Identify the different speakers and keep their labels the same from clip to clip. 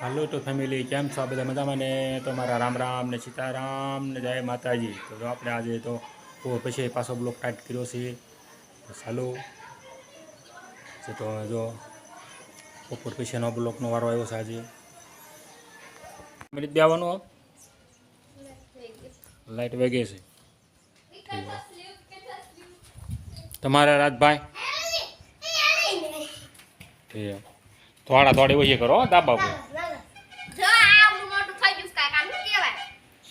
Speaker 1: હાલો તો ફેમિલી કેમ છો? આ બધા મજામાં ને? તમારા રામ રામ ને સીતારામ ને જય માતાજી. તો જો આપણે આજે તો પછી પાછો બ્લોક ટાઈટ કર્યો છે. તો ચાલો તો જો બપોર પછીનો બ્લોકનો વારો આવ્યો છે આજે. મિનિટ બે આવવાનું લાઈટ વેગે છે. તમારા રાજભાઈ? ઠીક આડા થોડી ઓછી કરો હો, દાબા પર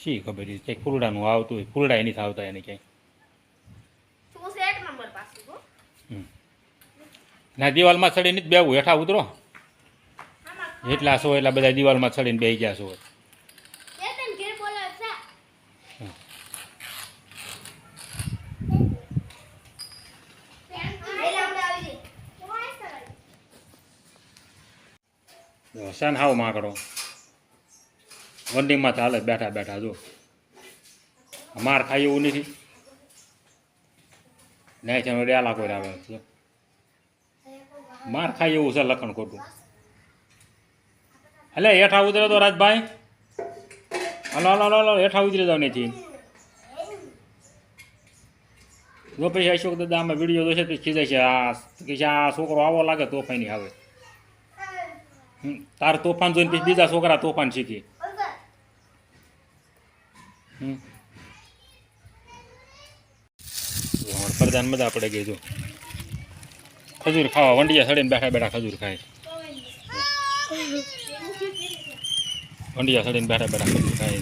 Speaker 2: શી
Speaker 1: ખબર છે? ક્યાંક ફૂલડાનું આવતું હોય ફૂલડા એની આવતા એને ક્યાંય? ના દિવાલમાં ચડીને જ બેવું હેઠા ઉતરો.
Speaker 2: જેટલા
Speaker 1: એટલા છો એટલા બધા દિવાલમાં ચડીને બેસી ગયા છો. સાન હાવ માકડો. વંડીમાં ચાલે, બેઠા બેઠા જો. માર ખાય એવું નથી. નહીં છે ડેલા કોઈ આવે છે. માર ખાય એવું છે લખણ ખોટું. એટલે હેઠા ઉતરે તો રાજભાઈ. હલો હલો હલો હેઠા ઉતરી જાવ નથી જો પછી અશોક દાદા આમાં વીડિયો જોશે તો ખીજાય છે, આ કે આ છોકરો આવો લાગે તોફાની આવે. તાર તોફાન જોઈને પછી બીજા છોકરા તોફાન શીખે. પ્રધાન મજા પડે ગઈ જો. ખજૂર ખાવા, વંડિયા સડીને બેઠા બેઠા ખજૂર ખાય. વંડિયા સડીને બેઠા બેઠા ખજૂર ખાય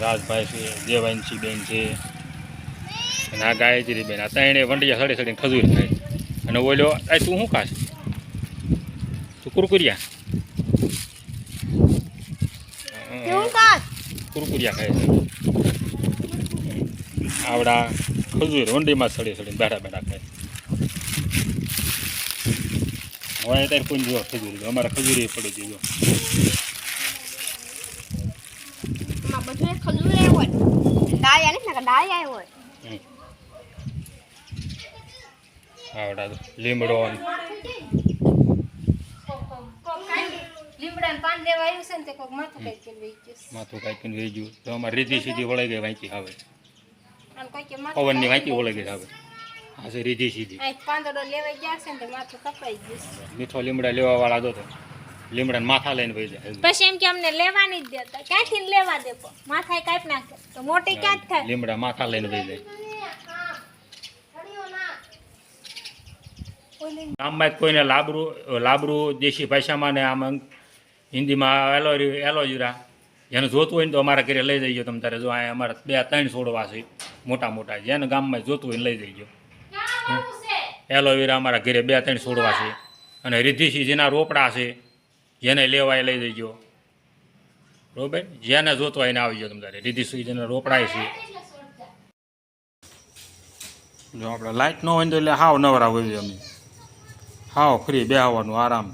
Speaker 1: રાજભાઈ છે, દેવાંશી બેન છે. અને આ ગાયત્રી બેન, આ ત્રણે વંડિયા સડી સડીને ખજૂર ખાય. અને ઓલો, આ તું શું ખાશ? તું કુરકુરિયા? કુરકુરિયા ખાય છે. આવડા ખજૂર વંડીમાં સડી સડીને બેઠા બેઠા ખાય. હવે અત્યારે કોઈ જો ખજૂર અમારે ખજૂરી પડી ગઈ જો
Speaker 2: આવડા બધું એક ખજૂર આવ્યો હોય. ડાળિયા નથી ને, ડાળિયા આવ્યો હોય.
Speaker 1: હમ. આવડા તો લીમડો ને
Speaker 3: લીમડાનું પાન લેવા આવ્યું છે ને તે કોઈક માથું કઈ કે લઈ ગયું
Speaker 1: માથું કાંઈક વહી ગયું તો અમારે રીધી સીધી વળાઈ ગઈ વાંચી આવે
Speaker 3: અને કોઈ કે માથું
Speaker 1: પવનની વાંચી વળાઈ ગઈ આવે છે. રીધી સીધી.
Speaker 3: અહીં પાંદડો લેવા ગયા છે ને તે માથું કપાઈ ગયું છે.
Speaker 1: મીઠો લીમડા લેવા વાળા જો તો. લીમડા માથા લઈને વહી જાય.
Speaker 3: પછી એમ કે અમને લેવાની જ દેતા ક્યાંથી ને લેવા દે પણ? માથાએ કાપી નાખે. તો મોટી ક્યાં જ થાય?
Speaker 1: લીમડા માથા લઈને વહી જાય. ગામમાં જ કોઈને લાબરું લાબરું દેશી ભાષામાં ને આમ હિન્દીમાં એલોરી એલોજીરા જેને જોતું હોય ને તો અમારા ઘરે લઈ જઈજો તમે તારે. જો અહીંયા અમારા બે, ત્રણ છોડવા છે, મોટા મોટા. જેને ગામમાં જોતું હોય ને લઈ જઈજો એલોવેરા અમારા ઘરે બે, ત્રણ છોડવા છે. અને રિદ્ધિસિંહ જેના રોપડા છે, જેને લેવાય લઈ જઈજો બરોબર? જેને જોતો એને આવી તમે તારે. રિદ્ધિસી જેને રોપડાય છે. જો આપણે લાઇટ ન હોય તો એટલે હાવ નવરા હોય અમે. હાવ ફ્રી બેહવાનું આરામ.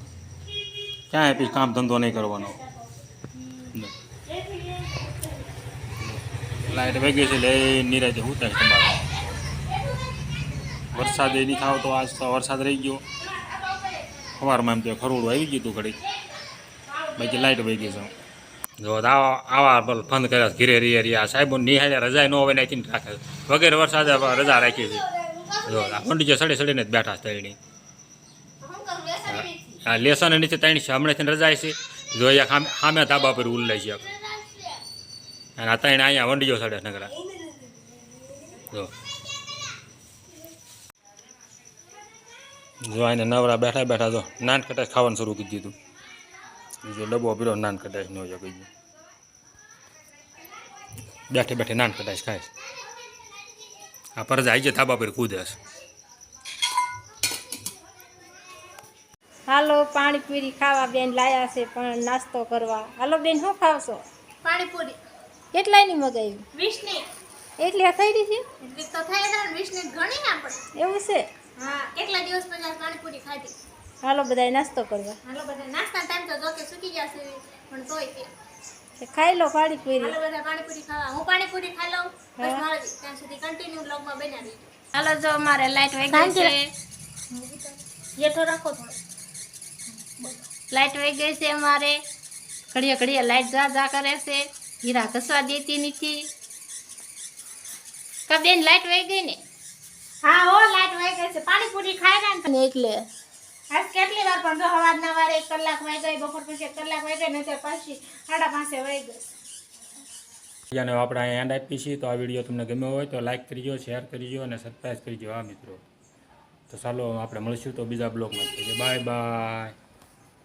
Speaker 1: ક્યાંય આપીશ કામ ધંધો નહીં કરવાનો. લાઈટ વેગી છે એટલે એ હું થાય તમારે વરસાદ એ નહીં ખાવ તો આજ તો વરસાદ રહી ગયો. સવારમાં એમ તો ખરોડું આવી ગયું હતું ઘડી બાકી લાઇટ વહી છે. જો આવા આવા ફંદ કર્યા ઘીરે રીએ રહ્યા. સાહેબો નિહાળ્યા, રજા ન હોય નાખીને રાખે. વગેરે વરસાદે રજા રાખી છે. જો આ પંડિત સડે સડીને જ બેઠા છે આ લેસન નીચે ત્રણ છે હમણાંથી રજા છે. જોઈએ સામે ધાબા પર ઉલ્લે છે અને આ ત્રણ અહીંયા વંડીઓ સાડે નગરા. જો. જો આને નવરા બેઠા બેઠા જો નાન કટાશ ખાવાનું શરૂ કરી દીધું. જો ડબ્બો પીલો નાન કટાશ નો જો કહી બેઠે બેઠે નાન કટાશ ખાય આ પરજા આવી જાય ધાબા પર કૂદે છે.
Speaker 3: હાલો પાણીપુરી ખાવા બેન લાયા છે પણ નાસ્તો કરવા. હાલો બેન શું ખાવશો?
Speaker 2: પાણીપુરી.
Speaker 3: કેટલાયની મગાવ્યું
Speaker 2: વીસની.
Speaker 3: એટલે થઈ રહી છે?
Speaker 2: એટલી તો થઈ જાય ને, વીસની ઘણી ના પડે.
Speaker 3: એવું છે?
Speaker 2: હા, કેટલા દિવસ પહેલા પાણીપુરી ખાધી?
Speaker 3: હાલો બધાય નાસ્તો કરવા.
Speaker 2: હાલો બધા નાસ્તા ટાઈમ તો જોકે સૂકી ગયા છે પણ તોય તે
Speaker 3: ખાઈ લો પાણીપુરી.
Speaker 2: હાલો બધા પાણીપુરી ખાવા. હું પાણીપુરી ખાઈ લઉં? મારે ત્યાં સુધી કન્ટિન્યુ બ્લોગમાં બનાવી
Speaker 3: હાલો જો અમારે લાઈટ વહી ગઈ છે.
Speaker 2: યેઠો રાખો થોડો.
Speaker 3: લાઈટ વહી ગઈ છે અમારે. ઘડીએ ઘડીએ લાઇટ જા જા કરે છે. હીરા ઘસવા દેતી નથી. કા બેન લાઈટ વહી ગઈ ને? હા હો લાઇટ વહી ગઈ છે. પાણીપુરી ખાઈ રહ્યા ને. એટલે. આજ કેટલી વાર પણ જો સવારના વારે એક કલાક વહી ગઈ બપોર પછી એક કલાક વહી ગઈ નહીં પછી સાડા પાંચે વહી ગઈ
Speaker 1: બીજાને આપણે અહીંયા એન્ડ આપીએ છીએ. તો આ વીડિયો તમને ગમ્યો હોય તો લાઈક કરજો શેર કરજો અને સબસ્ક્રાઈબ કરજો. હા મિત્રો. તો ચાલો આપણે મળશું તો બીજા બ્લોગમાં. Bye bye.